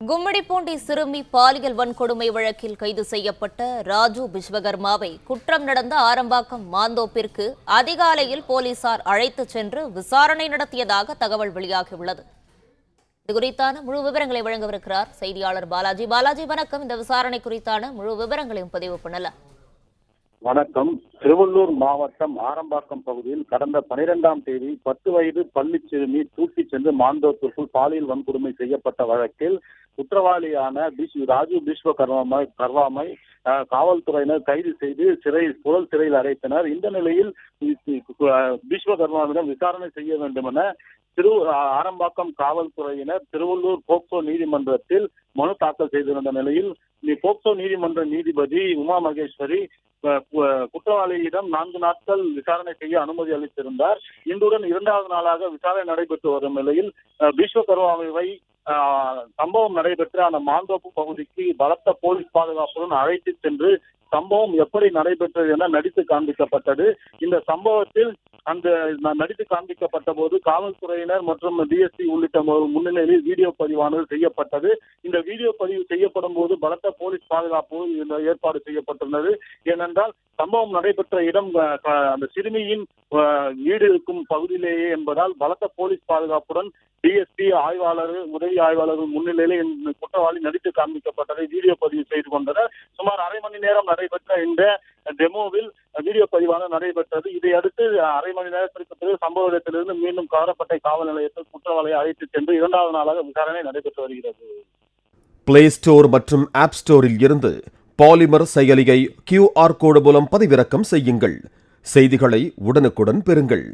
கும்மிடிப்பூண்டி சிறுமி பாலியல் வன்கொடுமை வழக்கில் கைது செய்யப்பட்ட ராஜு விஸ்வகர்மாவை குற்றம் நடந்த ஆரம்பாக்கம் மாந்தோப்பிற்கு அதிகாலையில் போலீசார் அழைத்துச் சென்று விசாரணை நடத்தியதாக தகவல் வெளியாகியுள்ளது. இது குறித்தான முழு விவரங்களை வழங்கவிருக்கிறார் செய்தியாளர் பாலாஜி. பாலாஜி வணக்கம். இந்த விசாரணை குறித்தான முழு விவரங்களையும் பதிவு பண்ணலாம். வணக்கம். திருவள்ளூர் மாவட்டம் ஆரம்பாக்கம் பகுதியில் கடந்த பனிரெண்டாம் தேதி பத்து வயது பள்ளி சிறுமி தூக்கிச் சென்று மாந்தோப்பிற்குள் பாலியல் வன்கொடுமை செய்யப்பட்ட வழக்கில் குற்றவாளியான பிஸ்- ராஜு பிஸ்வ கர்வாமை கர்வாமை அஹ், காவல்துறையினர் கைது செய்து சிறையில் புழல் சிறையில் அடைத்தனர். இந்த நிலையில் பிஸ்வ கர்மாவிடம் விசாரணை செய்ய வேண்டும் என திரு ஆரம்பாக்கம் காவல்துறையினர் திருவள்ளூர் போக்சோ நீதிமன்றத்தில் மனு தாக்கல் செய்திருந்த நிலையில் போக்சோ நீதிமன்ற நீதிபதி உமா மகேஸ்வரி கு- குற்றவாளியிடம் நான்கு நாட்கள் விசாரணை செய்ய அனுமதி அளித்திருந்தார். இன்றுடன் இரண்டாவது நாளாக விசாரணை நடைபெற்று வரும் நிலையில் அஹ், விஸ்வகர்மாவை சம்பவம் நடைபெற்ற அந்த மாந்தோப்பு பகுதிக்கு பலத்த போலீஸ் பாதுகாப்புடன் அழைத்து சென்று சம்பவம் எப்படி நடைபெற்றது என நடித்து காண்பிக்கப்பட்டது. இந்த சம்பவத்தில் அந்த நடித்து காண்பிக்கப்பட்ட போது காவல்துறையினர் மற்றும் டிஎஸ்பி உள்ளிட்ட முன்னிலையில் வீடியோ பதிவானது செய்யப்பட்டது. இந்த வீடியோ பதிவு செய்யப்படும் போது பலத்த போலீஸ் பாதுகாப்பு ஏற்பாடு செய்யப்பட்டுள்ளது. ஏனென்றால் சம்பவம் நடைபெற்ற இடம் அந்த சிறுமியின் வீடு இருக்கும் பகுதியிலேயே என்பதால் பலத்த போலீஸ் பாதுகாப்புடன் டிஎஸ்பி ஆய்வாளர் உதவி ஆய்வாளர் முன்னிலையில் குற்றவாளி நடித்து காண்பிக்கப்பட்டதை வீடியோ பதிவு செய்து கொண்டனர். சுமார் அரை மணி நேரம் நடைபெற்ற இந்த டெமோவில் வீடியோ பதிவான நடைபெற்றது. இதையடுத்து அரை மணி நேரத்திற்கு பிறகு சம்பவ இடத்திலிருந்து மீண்டும் காரப்பட்டை காவல் நிலையத்தில் குற்றவாளியை அழைத்து சென்று இரண்டாவது நாளாக விசாரணை நடைபெற்று வருகிறது. பிளே ஸ்டோர் மற்றும் ஆப் ஸ்டோரில் இருந்து பாலிமர் செயலியை கியூஆர் கோடு மூலம் பதிவிறக்கம் செய்யுங்கள். செய்திகளை உடனுக்குடன் பெறுங்கள்.